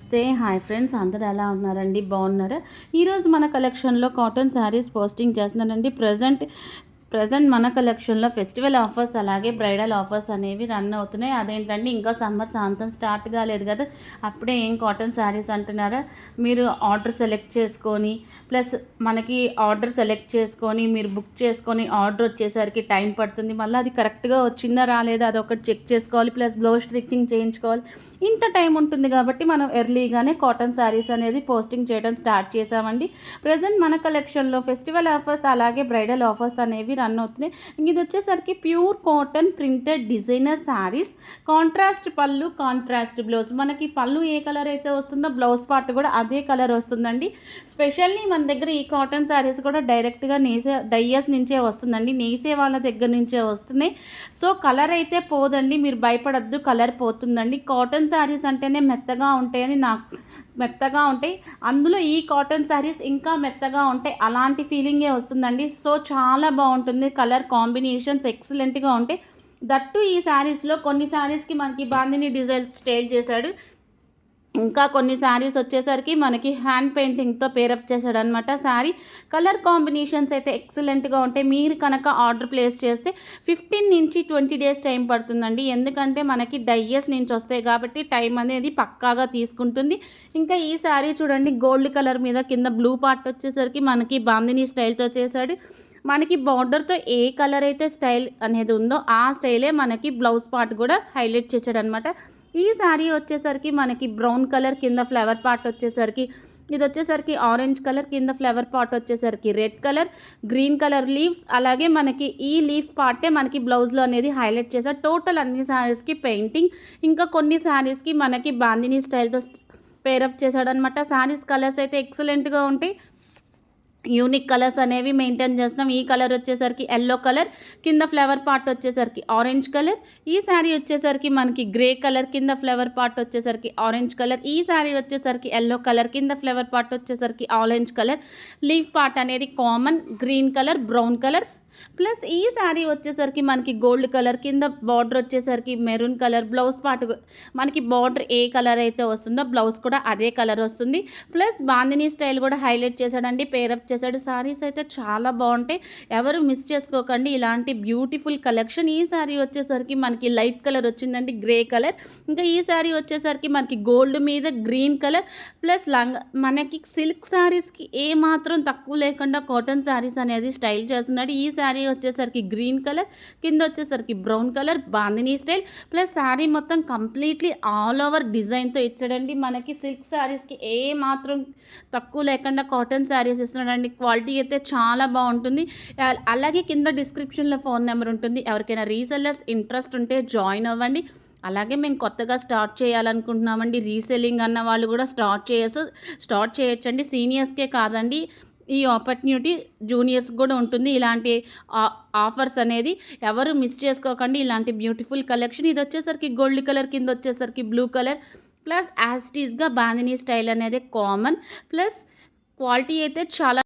నమస్తే. Hi friends. అందరు ఎలా ఉన్నారండి? బాగున్నారా? ఈరోజు మన కలెక్షన్లో కాటన్ శారీస్ పోస్టింగ్ చేస్తున్నానండి. ప్రజెంట్ ప్రజెంట్ మన కలెక్షన్లో ఫెస్టివల్ ఆఫర్స్ అలాగే బ్రైడల్ ఆఫర్స్ అనేవి రన్ అవుతున్నాయి. అదేంటంటే ఇంకా సమ్మర్ సాంతం స్టార్ట్ కాలేదు కదా. అప్పుడే ఏం కాటన్ శారీస్ అంటున్నారా? మీరు ఆర్డర్ సెలెక్ట్ చేసుకొని ప్లస్ మనకి ఆర్డర్ సెలెక్ట్ చేసుకొని మీరు బుక్ చేసుకొని ఆర్డర్ వచ్చేసరికి టైం పడుతుంది. మళ్ళీ అది కరెక్ట్గా వచ్చిందా రాలేదా అది ఒకటి చెక్ చేసుకోవాలి ప్లస్ బ్లౌజ్ స్టిచ్చింగ్ చేయించుకోవాలి. ఇంత టైం ఉంటుంది కాబట్టి మనం ఎర్లీగానే కాటన్ శారీస్ అనేది పోస్టింగ్ చేయడం స్టార్ట్ చేసామండి ప్రజెంట్ మన కలెక్షన్లో ఫెస్టివల్ ఆఫర్స్ అలాగే బ్రైడల్ ఆఫర్స్ అనేవి రన్ అవుతున్నాయి ఇది వచ్చేసరికి pure cotton printed designer saris. Contrast పళ్ళు కాంట్రాస్ట్ బ్లౌజ్. మనకి పళ్ళు ఏ కలర్ అయితే వస్తుందో బ్లౌజ్ పార్ట్ కూడా అదే కలర్ వస్తుందండి. స్పెషల్లీ మన దగ్గర ఈ కాటన్ శారీస్ కూడా డైరెక్ట్గా నేసే డయ్యర్స్ నుంచే వస్తుందండి. నేసే వాళ్ళ దగ్గర నుంచే వస్తున్నాయి. సో కలర్ అయితే పోదండి. మీరు భయపడద్దు. కలర్ పోతుందండి. కాటన్ శారీస్ అంటేనే మెత్తగా ఉంటాయని నాకు మెత్తగా ఉంటాయి. అందులో ఈ కాటన్ శారీస్ ఇంకా మెత్తగా ఉంటాయి అలాంటి ఫీలింగే వస్తుందండి. సో చాలా బాగుంటుంది. కలర్ కాంబినేషన్స్ ఎక్సలెంట్గా ఉంటాయి. దట్టు ఈ శారీస్లో కొన్ని శారీస్కి మనకి బాందిని డిజైన్ స్టైల్ చేశాడు. ఇంకా కొన్ని శారీస్ వచ్చేసరికి మనకి హ్యాండ్ పెయింటింగ్తో పేరప్ చేశాడు అనమాట శారీ కలర్ కాంబినేషన్స్ అయితే ఎక్సలెంట్గా ఉంటాయి. మీరు కనుక ఆర్డర్ ప్లేస్ చేస్తే ఫిఫ్టీన్ నుంచి ట్వంటీ డేస్ టైం పడుతుందండి. ఎందుకంటే మనకి డయ్యస్ నుంచి వస్తాయి కాబట్టి టైం అనేది పక్కాగా తీసుకుంటుంది. ఇంకా ఈ శారీ చూడండి గోల్డ్ కలర్ మీద కింద బ్లూ పార్ట్ వచ్చేసరికి మనకి బాందిని స్టైల్తో చేశాడు. మనకి బార్డర్తో ఏ కలర్ అయితే స్టైల్ అనేది ఉందో ఆ స్టైలే మనకి బ్లౌజ్ పార్ట్ కూడా హైలైట్ చేశాడు అనమాట ఈ శారీ వచ్చేసరికి మనకి బ్రౌన్ కలర్ కింద ఫ్లవర్ పార్ట్ వచ్చేసరికి ఇది వచ్చేసరికి ఆరెంజ్ కలర్ కింద ఫ్లవర్ పార్ట్ వచ్చేసరికి red colour green colour leaves అలాగే మనకి ఈ లీఫ్ పార్టే మనకి బ్లౌజ్లో అనేది హైలైట్ చేశారు టోటల్ అన్ని శారీస్కి పెయింటింగ్. ఇంకా కొన్ని శారీస్కి మనకి బాందిని స్టైల్తో పేరప్ చేశాడనమాట శారీస్ కలర్స్ అయితే ఎక్సలెంట్గా ఉంటాయి. యూనిక్ కలర్స్ అనేవి మెయింటైన్ చేస్తున్నాం. ఈ కలర్ వచ్చేసరికి ఎల్లో కలర్ కింద ఫ్లవర్ పార్ట్ వచ్చేసరికి ఆరెంజ్ కలర్ ఈ శారీ వచ్చేసరికి మనకి గ్రే కలర్ కింద ఫ్లవర్ పార్ట్ వచ్చేసరికి ఆరెంజ్ కలర్ ఈ శారీ వచ్చేసరికి ఎల్లో కలర్ కింద ఫ్లవర్ పార్ట్ వచ్చేసరికి ఆరెంజ్ కలర్. లీఫ్ పార్ట్ అనేది common green colour brown colour. Plus ఈ శారీ వచ్చేసరికి మనకి గోల్డ్ కలర్ కింద బార్డర్ వచ్చేసరికి మెరూన్ కలర్ బ్లౌజ్ పాటు మనకి బార్డర్ ఏ కలర్ అయితే వస్తుందో బ్లౌజ్ కూడా అదే కలర్ వస్తుంది. ప్లస్ బాందినీ స్టైల్ కూడా హైలైట్ చేశాడండి పేరప్ చేశాడు. శారీస్ అయితే చాలా బాగుంటాయి. ఎవరు మిస్ చేసుకోకండి ఇలాంటి బ్యూటిఫుల్ కలెక్షన్ ఈ శారీ వచ్చేసరికి మనకి లైట్ కలర్ వచ్చిందండి గ్రే కలర్. ఇంకా ఈ శారీ వచ్చేసరికి మనకి గోల్డ్ మీద గ్రీన్ కలర్. ప్లస్ లంగ్ మనకి సిల్క్ శారీస్కి ఏ మాత్రం తక్కువ లేకుండా కాటన్ శారీస్ అనేది స్టైల్ చేస్తున్నాడు. ఈ శారీ వచ్చేసరికి గ్రీన్ కలర్ కింద వచ్చేసరికి brown colour bandhani style. Plus sari మొత్తం కంప్లీట్లీ ఆల్ ఓవర్ డిజైన్తో ఇచ్చాడండి. మనకి సిల్క్ శారీస్కి ఏ మాత్రం తక్కువ లేకుండా కాటన్ శారీస్ ఇస్తున్నాడండి. క్వాలిటీ అయితే చాలా బాగుంటుంది. అలాగే కింద డిస్క్రిప్షన్లో ఫోన్ నెంబర్ ఉంటుంది. ఎవరికైనా రీసెల్లర్స్ ఇంట్రెస్ట్ ఉంటే జాయిన్ అవ్వండి. అలాగే మేము కొత్తగా స్టార్ట్ చేయాలనుకుంటున్నామండి. రీసెల్లింగ్ అన్న వాళ్ళు కూడా స్టార్ట్ చేయొచ్చు స్టార్ట్ చేయొచ్చండి. సీనియర్స్కే కాదండి. ఈ ఆపర్చునిటీ జూనియర్స్ కూడా ఉంటుంది. ఇలాంటి ఆఫర్స్ అనేది ఎవరు మిస్ చేసుకోకండి. ఇలాంటి బ్యూటిఫుల్ కలెక్షన్ ఇది వచ్చేసరికి గోల్డ్ కలర్ కింద వచ్చేసరికి బ్లూ కలర్ ప్లస్ యాస్టీస్గా బాందినీ స్టైల్ అనేది కామన్ ప్లస్ క్వాలిటీ అయితే చాలా